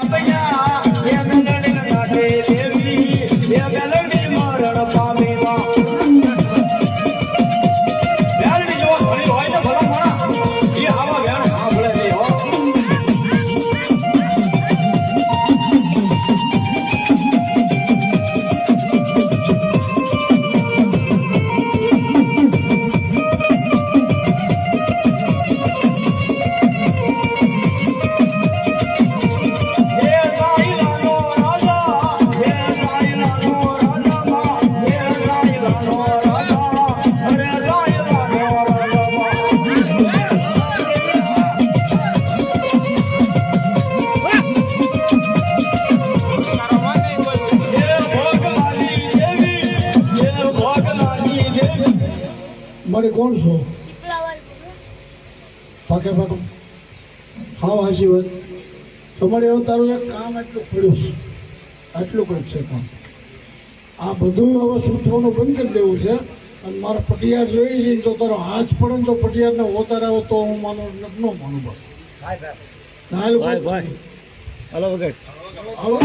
આપૈયા એ મારે કોણ છો? પાકે પાકો. હા હાજી વાત. તમારે એવું તારું એક કામ એટલું પડ્યું છે. આટલું કંઈક છે કામ. આ બધું હવે સૂત્રોનું બંધ કરી દેવું છે. અને મારા પટિયાર જોઈ છે તો તારો હાથ પડે ને તો પટિયારને ઓતાર આવે તો હું માનું ન માનું બસ. હલો વગર. હાલો.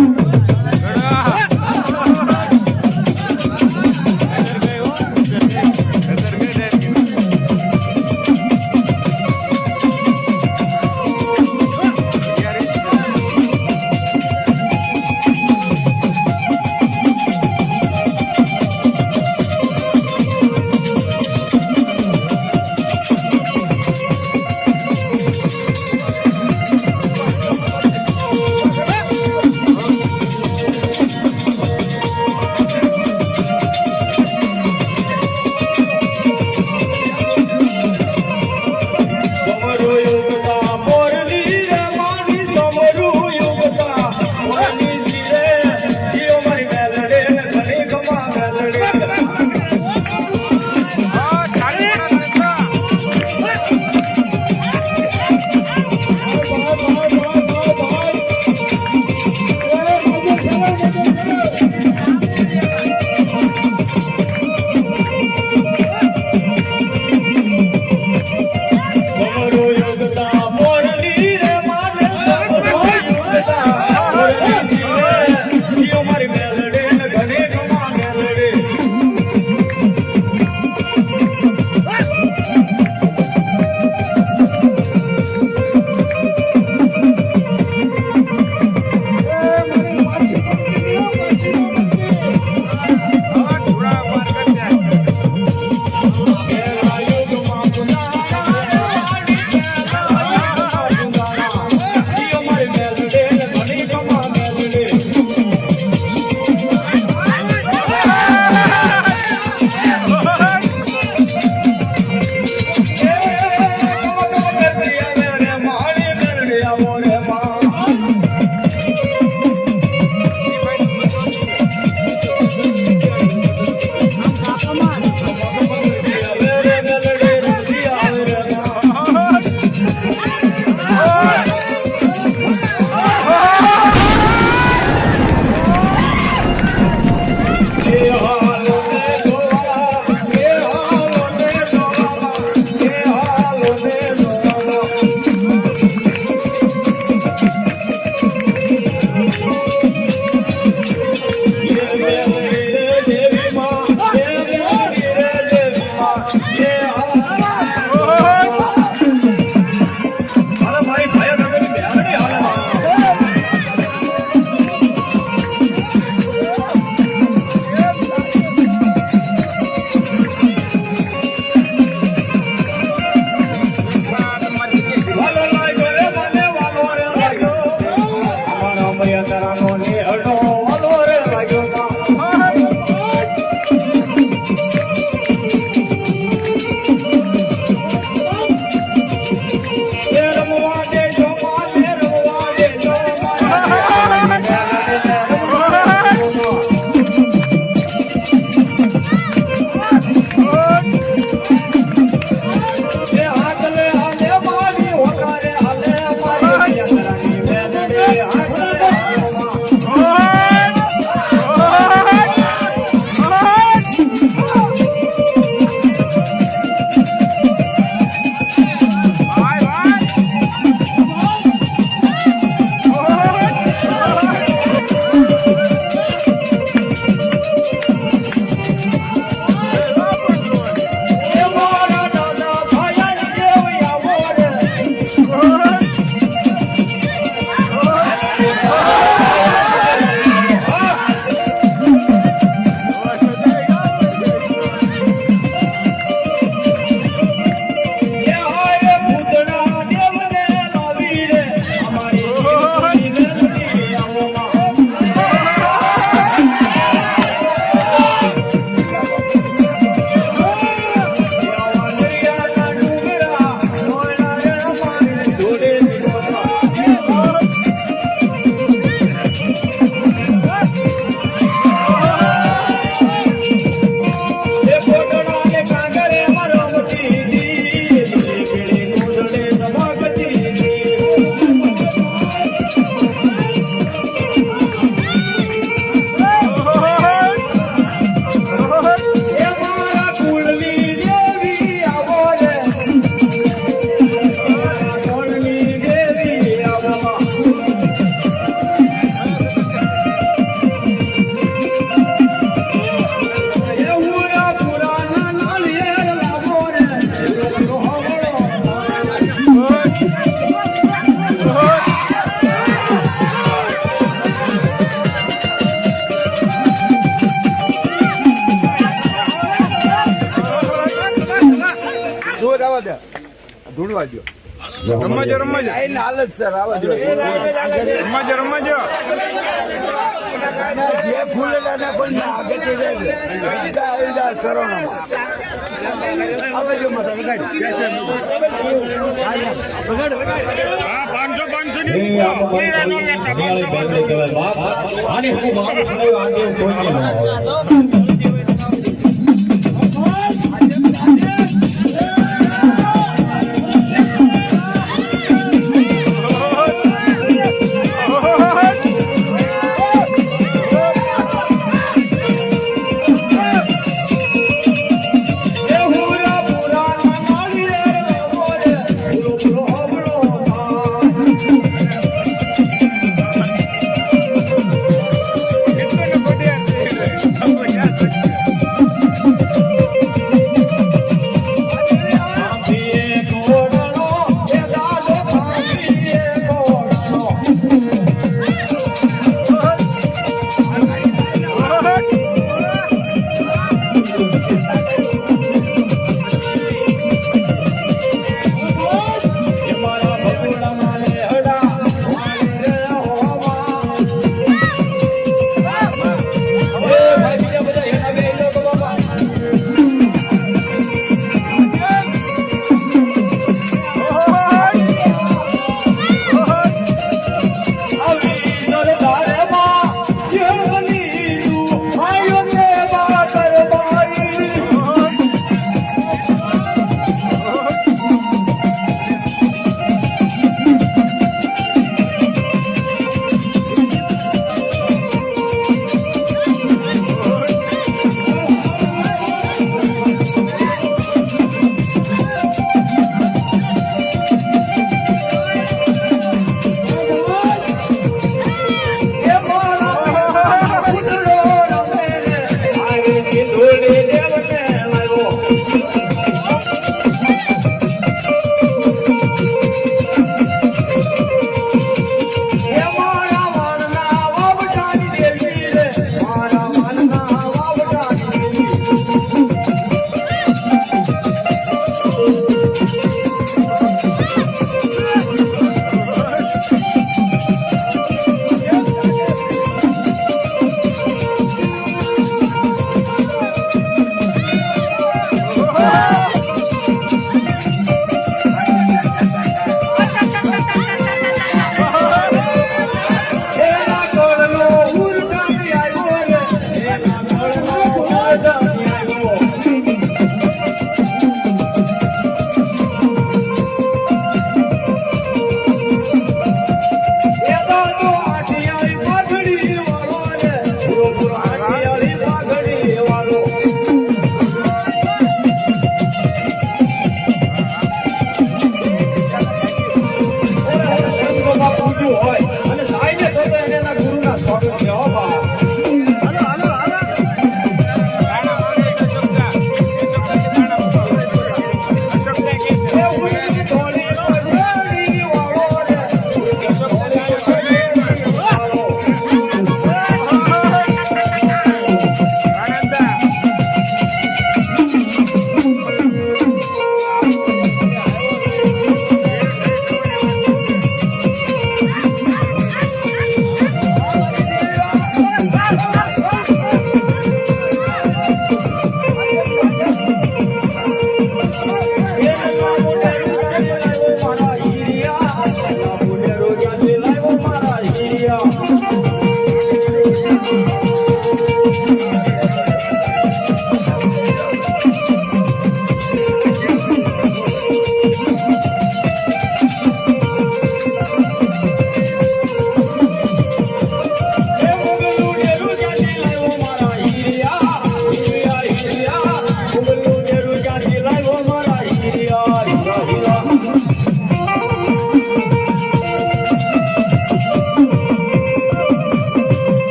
ધોધ આવા દે. ધૂળવા દો રમજો રમજો આઈને હાલત સર આવા દો રમજો રમજો જે ફૂલેલા ને પણ આગળ જાય સરોના પાંચસો પાંચસો ની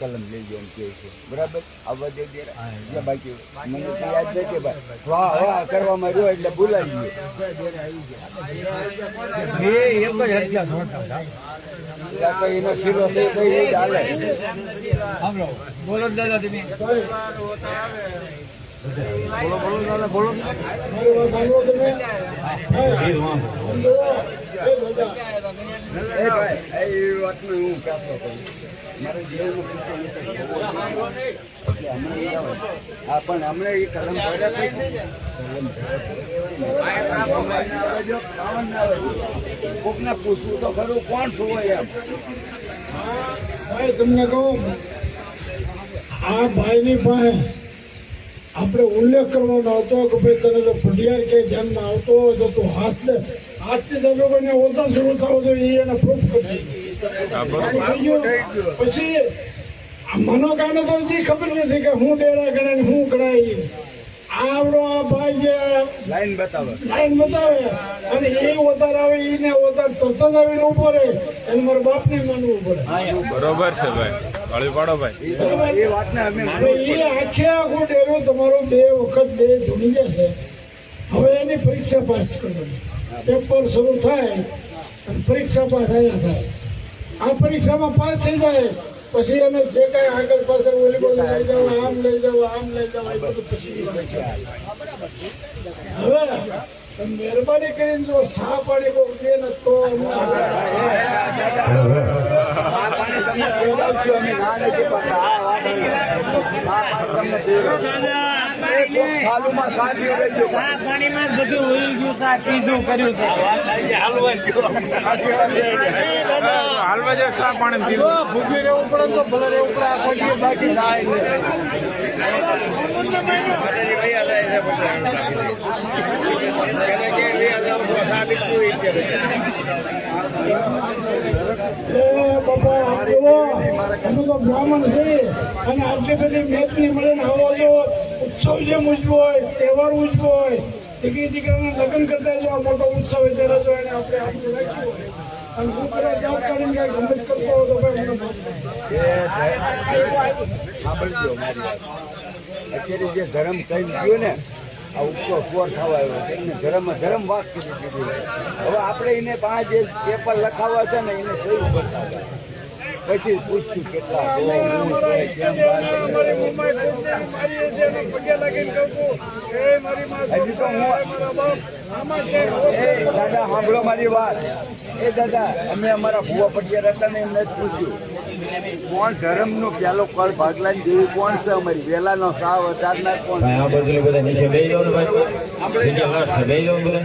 કલમ લઈ ગયો એમ કે છે. બરાબર? આવવા દે દે જે બાકી. મને તો યાદ નથી ભાઈ. વાહ વાહ કરવામાં રહ્યો એટલે ભૂલાઈ ગયો એટલે કઈ એનો શીરો છે કઈ ચાલે બોલો તમે. સમજો? એ ભાઈ એ વાતમાં હું હતો. કોકને પૂછવું તો ખરું કોણ શું હોય એમ ભાઈ તમને કહું આ ભાઈની પાસે આપણે ઉલ્લેખ કરવાનો હતો કે ભાઈ તને તો ફડિયાર કે ધ્યાનમાં આવતો હોય તો તું હાથ હાથની હાથથી તમે ઓછા શરૂ થાવ તો એ એને પ્રૂફ કરી? પછી આ મનોકાને તો હજી ખબર નથી કે હું ડેરા ગણે ને હું ગણાય. આવડો આ ભાઈ જે લાઈન બતાવે. લાઈન બતાવે અને એ ઓતાર આવે એને ઓતાર તરત જ આવીને ઊભો રહે. એને મારા બાપને માનવું પડે. બરોબર છે ભાઈ. વાળી પાડો ભાઈ. એ વાતને અમે એ આખે આખો ડેરો તમારો બે વખત બે ધૂણી જશે હવે એની પરીક્ષા પાસ કરવાની. પેપર શરૂ થાય પરીક્ષા પાસ આવ્યા થાય. આ પરીક્ષામાં પાસ થઈ જાય પછી અમે જે કાંઈ આગળ પાછળ ઓલી બાજુ લઈ જાવ આમ લઈ જાવ આમ લઈ જાવ એ બધું પછી હવે મહેરબાની કરીને જો સા પાડી બહુ દે ને તો અમે ના નથી પાડતા. છે છે હાલવા જે સા પાણી ભૂખી રહેવું ને બ્રાહ્મણ છીએ અને આટલી બધી મેચની મળીને આવો જો ઉત્સવ જેમ ઉજવો હોય તહેવાર ઉજવો હોય દીકરી દીકરાના લગ્ન કરતા જો મોટો ઉત્સવ હોય ત્યારે જો એને આપણે આપણું રાખ્યું હોય કાંઈ તો ભાઈ મને જે ગરમ કહી ગયો ને, આ ઉપરો ફોર થવા આવ્યો છે. ગરમ ધર્મ વાત કરી હવે આપણે એને પાંચ જે પેપર લખાવવા છે ને, એને જોયું બતાવે પછી પૂછશું કેટલા છે, શું છે, કેમ વાત છે. મારી મમ્માએ કોકને મારી છે એને પગે લાગીને કહું છું, "એ મારી માં હજી તો હું- દાદા સાંભળો મારી વાત. એ દાદા અમે અમારા ભુવા પટિયા હતા ને એમને જ પૂછ્યું કોણ ધર્મનો પેલો કળ ભાગલાની દેવી કોણ છે અમારી? સાવ કોણ ભાઈ બધા નીચે બેસી જાઓ ભાઈ. જગ્યા લાટ છે બેસી જાઓ ને બધા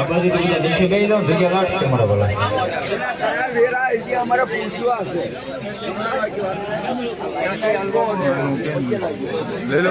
આ બાજુ તો બધા નીચે બેસી જાઓ જગ્યા લાટ મારા એ અમારે પૂછવા હશે લઈ લો